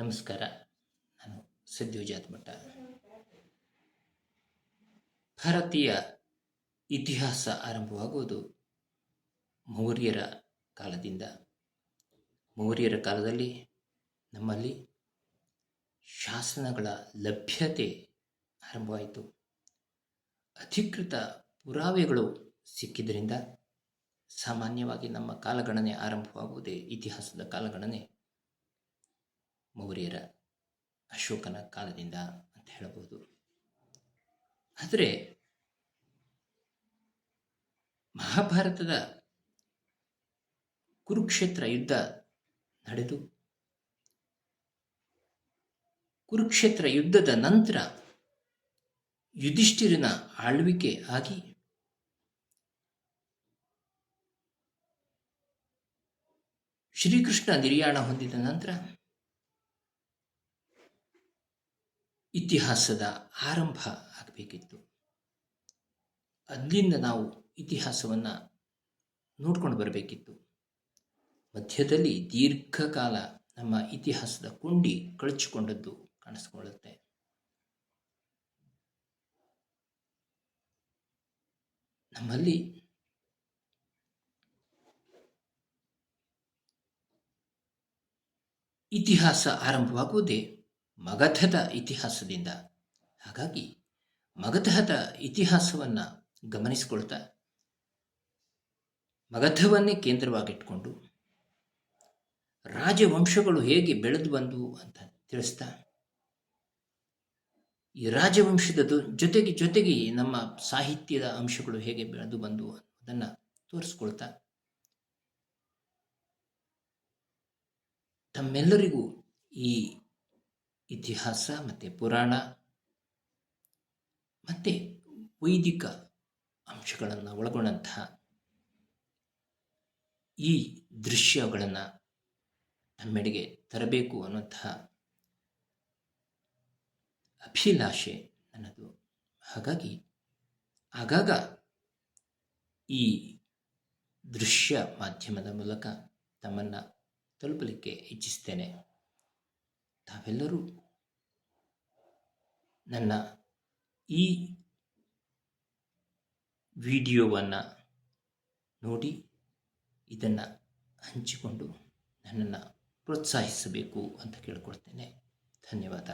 ನಮಸ್ಕಾರ. ನಾನು ಸದ್ಯೋಜಾತ್ ಭಟ್ಟ ಭಾರತೀಯ ಇತಿಹಾಸ ಆರಂಭವಾಗುವುದು ಮೌರ್ಯರ ಕಾಲದಿಂದ. ಮೌರ್ಯರ ಕಾಲದಲ್ಲಿ ನಮ್ಮಲ್ಲಿ ಶಾಸನಗಳ ಲಭ್ಯತೆ ಆರಂಭವಾಯಿತು. ಅಧಿಕೃತ ಪುರಾವೆಗಳು ಸಿಕ್ಕಿದ್ದರಿಂದ ಸಾಮಾನ್ಯವಾಗಿ ನಮ್ಮ ಕಾಲಗಣನೆ ಆರಂಭವಾಗುವುದೇ ಇತಿಹಾಸದ ಕಾಲಗಣನೆ. ಮೌರ್ಯರ ಅಶೋಕನ ಕಾಲದಿಂದ ಅಂತ ಹೇಳಬಹುದು ಆದರೆ ಮಹಾಭಾರತದ ಕುರುಕ್ಷೇತ್ರ ಯುದ್ಧ ನಡೆದು, ಕುರುಕ್ಷೇತ್ರ ಯುದ್ಧದ ನಂತರ ಯುಧಿಷ್ಠಿರನ ಆಳ್ವಿಕೆ ಆಗಿ ಶ್ರೀಕೃಷ್ಣ ನಿರ್ಯಾಣ ಹೊಂದಿದ ನಂತರ ಇತಿಹಾಸದ ಆರಂಭ ಆಗಬೇಕಿತ್ತು. ಅಲ್ಲಿಂದ ನಾವು ಇತಿಹಾಸವನ್ನು ನೋಡ್ಕೊಂಡು ಬರಬೇಕಿತ್ತು. ಮಧ್ಯದಲ್ಲಿ ದೀರ್ಘಕಾಲ ನಮ್ಮ ಇತಿಹಾಸದ ಕುಂಡಿ ಕಳಚಿಕೊಂಡದ್ದು ಕಾಣಿಸ್ಕೊಳ್ಳುತ್ತೆ. ನಮ್ಮಲ್ಲಿ ಇತಿಹಾಸ ಆರಂಭವಾಗುವುದೇ ಮಗಧದ ಇತಿಹಾಸದಿಂದ. ಹಾಗಾಗಿ ಮಗಧದ ಇತಿಹಾಸವನ್ನು ಗಮನಿಸಿಕೊಳ್ತಾ ಮಗಧವನ್ನೇ ಕೇಂದ್ರವಾಗಿಟ್ಕೊಂಡು ರಾಜವಂಶಗಳು ಹೇಗೆ ಬೆಳೆದು ಬಂದು ಅಂತ ತಿಳಿಸ್ತಾ ಈ ರಾಜವಂಶದ ಜೊತೆಗೆ ಜೊತೆಗೆ ನಮ್ಮ ಸಾಹಿತ್ಯದ ಅಂಶಗಳು ಹೇಗೆ ಬೆಳೆದು ಬಂದು ಅನ್ನೋದನ್ನು ತೋರಿಸ್ಕೊಳ್ತಾ ತಮ್ಮೆಲ್ಲರಿಗೂ ಈ ಇತಿಹಾಸ, ಮತ್ತು ಪುರಾಣ, ಮತ್ತು ವೈದಿಕ ಅಂಶಗಳನ್ನು ಒಳಗೊಂಡಂತಹ ಈ ದೃಶ್ಯಗಳನ್ನು ನಮ್ಮೆಡೆಗೆ ತರಬೇಕು ಅನ್ನುವಂತಹ ಅಭಿಲಾಷೆ ನನ್ನದು. ಹಾಗಾಗಿ ಆಗಾಗ ಈ ದೃಶ್ಯ ಮಾಧ್ಯಮದ ಮೂಲಕ ತಮ್ಮನ್ನು ತಲುಪಲಿಕ್ಕೆ ಇಚ್ಛಿಸ್ತೇನೆ. ತಾವೆಲ್ಲರೂ ನನ್ನ ಈ ವಿಡಿಯೋವನ್ನು ನೋಡಿ ಇದನ್ನು ಹಂಚಿಕೊಂಡು ನನ್ನನ್ನು ಪ್ರೋತ್ಸಾಹಿಸಬೇಕು ಅಂತ ಕೇಳಿಕೊಳ್ತೇನೆ. ಧನ್ಯವಾದ.